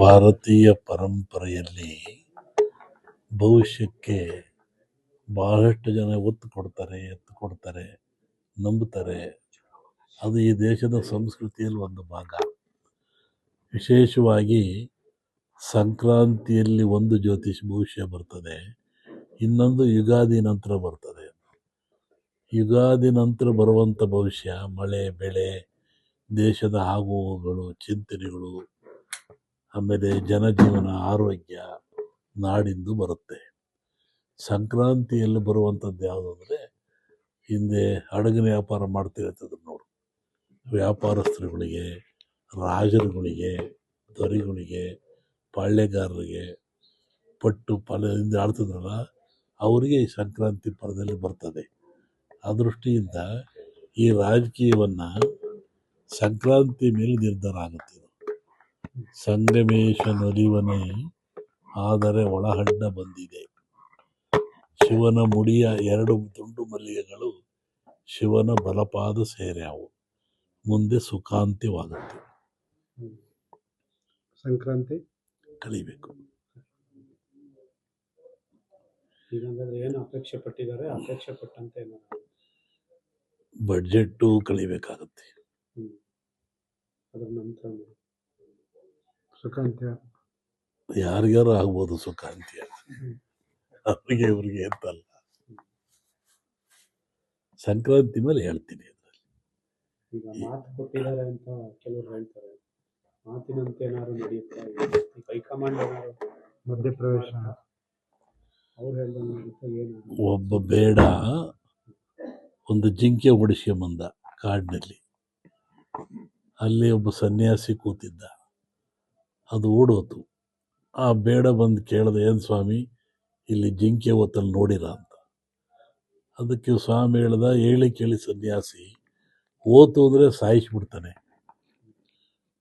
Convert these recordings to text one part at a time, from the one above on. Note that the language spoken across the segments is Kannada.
ಭಾರತೀಯ ಪರಂಪರೆಯಲ್ಲಿ ಭವಿಷ್ಯಕ್ಕೆ ಬಹಳಷ್ಟು ಜನ ಒತ್ತು ಕೊಡ್ತಾರೆ, ಎತ್ತು ಕೊಡ್ತಾರೆ, ನಂಬುತ್ತಾರೆ. ಅದು ಈ ದೇಶದ ಸಂಸ್ಕೃತಿಯಲ್ಲಿ ಒಂದು ಭಾಗ. ವಿಶೇಷವಾಗಿ ಸಂಕ್ರಾಂತಿಯಲ್ಲಿ ಒಂದು ಜ್ಯೋತಿಷ್ ಭವಿಷ್ಯ ಬರ್ತದೆ, ಇನ್ನೊಂದು ಯುಗಾದಿ ನಂತರ ಬರ್ತದೆ. ಯುಗಾದಿ ನಂತರ ಬರುವಂಥ ಭವಿಷ್ಯ ಮಳೆ, ಬೆಳೆ ದೇಶದ ಆಗುಹೋಗುಗಳು ಚಿಂತನೆಗಳು, ಆಮೇಲೆ ಜನಜೀವನ, ಆರೋಗ್ಯ, ನಾಡಿಂದು ಬರುತ್ತೆ. ಸಂಕ್ರಾಂತಿಯಲ್ಲಿ ಬರುವಂಥದ್ದು ಯಾವುದು ಅಂದರೆ ಹಿಂದೆ ಹಡಗಿನ ವ್ಯಾಪಾರ ಮಾಡ್ತಿರತ್ತದ್ರು ನೋಡು. ವ್ಯಾಪಾರಸ್ಥರುಗಳಿಗೆ, ರಾಜರುಗಳಿಗೆ, ದೊರೆಗಳಿಗೆ, ಪಾಳ್ಯಗಾರರಿಗೆ, ಪಟ್ಟು ಪಾಲದಿಂದ ಆಡ್ತಿದ್ರಲ್ಲ, ಅವರಿಗೆ ಈ ಸಂಕ್ರಾಂತಿ ಪರದಲ್ಲಿ ಬರ್ತದೆ. ಆ ದೃಷ್ಟಿಯಿಂದ ಈ ರಾಜಕೀಯವನ್ನು ಸಂಕ್ರಾಂತಿ ಮೇಲೆ ನಿರ್ಧಾರ ಆಗುತ್ತೆ. ಸಂಗಮೇಶ ನಲಿವನೆ ಆದರೆ ಒಳಹಡ್ಡ ಬಂದಿದೆ. ಶಿವನ ಮುಡಿಯ ಎರಡು ತುಂಡು ಮಲ್ಲಿಗೆಗಳು ಶಿವನ ಬಲಪಾದ ಸೇರ್ಯಾವು. ಮುಂದೆ ಸುಖಾಂತ್ಯವಾಗುತ್ತೆ. ಸಂಕ್ರಾಂತಿ? ಕಲಿಬೇಕು. ಏನು ಅಪೇಕ್ಷೆ ಪಟ್ಟಿದ್ದಾರೆ? ಅಪೇಕ್ಷೆ ಪಟ್ಟಂತೆ ಬಡ್ಜೆಟ್ಟು ಕಳಿಬೇಕಾಗುತ್ತೆ ಅದ್ರ ನಂತರ ಸುಖಾಂತ್ಯ. ಯಾರಿಗಾರು ಆಗ್ಬೋದು ಸುಖಾಂತ್ಯ. ಅವ್ರಿಗೆ ಇವ್ರಿಗೆ ಅಂತಲ್ಲ. ಸಂಕ್ರಾಂತಿ ಮೇಲೆ ಹೇಳ್ತೀನಿ ಅದ್ರಲ್ಲಿ. ಈಗ ಮಾತು ಕೊಟ್ಟಿದ್ದಾರೆ ಅಂತ ಕೆಲವರು ಹೇಳ್ತಾರೆ. ಮಾತಿನಂತೆ ಏನಾದ್ರು ನಡೆಯುತ್ತಾ? ಹೈಕಮಾಂಡ್ ಏನಾದ್ರು ಮಧ್ಯಪ್ರವೇಶ. ಅವ್ರು ಹೇಳ್ದಂಗೆ ಏನು? ಒಬ್ಬ ಬೇಡ. ಒಂದು ಜಿಂಕೆ ಓಡಿಸ್ಕೊಂಬಂದ ಕಾಡಿನಲ್ಲಿ. ಅಲ್ಲಿ ಒಬ್ಬ ಸನ್ಯಾಸಿ ಕೂತಿದ್ದ. ಅದು ಓಡೋತು. ಆ ಬೇಡ ಬಂದು ಕೇಳಿದೆ, ಏನು ಸ್ವಾಮಿ, ಇಲ್ಲಿ ಜಿಂಕೆ ಹೊತ್ತಲ್ಲಿ ನೋಡಿರ ಅಂತ. ಅದಕ್ಕೆ ಸ್ವಾಮಿ ಹೇಳ್ದ, ಹೇಳಿ ಕೇಳಿ ಸನ್ಯಾಸಿ, ಓತು ಅಂದರೆ ಸಾಯಿಸಿಬಿಡ್ತಾನೆ.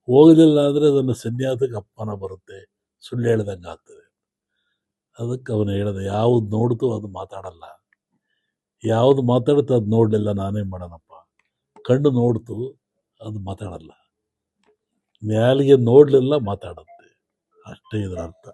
ಹೋಗಲಿಲ್ಲ ಅಂದರೆ ಅದನ್ನು ಸನ್ಯಾಸಕ್ಕೆ ಅಪ್ಪನ ಬರುತ್ತೆ, ಸುಳ್ಳು ಹೇಳ್ದಂಗೆ ಆಗ್ತದೆ. ಅದಕ್ಕೆ ಅವನು ಹೇಳ್ದೆ, ಯಾವುದು ನೋಡ್ತು ಅದು ಮಾತಾಡಲ್ಲ. ಯಾವುದು ಮಾತಾಡುತ್ತೋ ಅದು ನೋಡಲಿಲ್ಲ ನಾನೇ ಮಾಡೋಣಪ್ಪ. ಕಣ್ಣು ನೋಡ್ತು ಅದು ಮಾತಾಡಲ್ಲ ಮ್ಯಾಲಿಗೆ ನೋಡಲಿಲ್ಲ ಮಾತಾಡುತ್ತೆ ಅಷ್ಟೇ ಇದರ ಅರ್ಥ.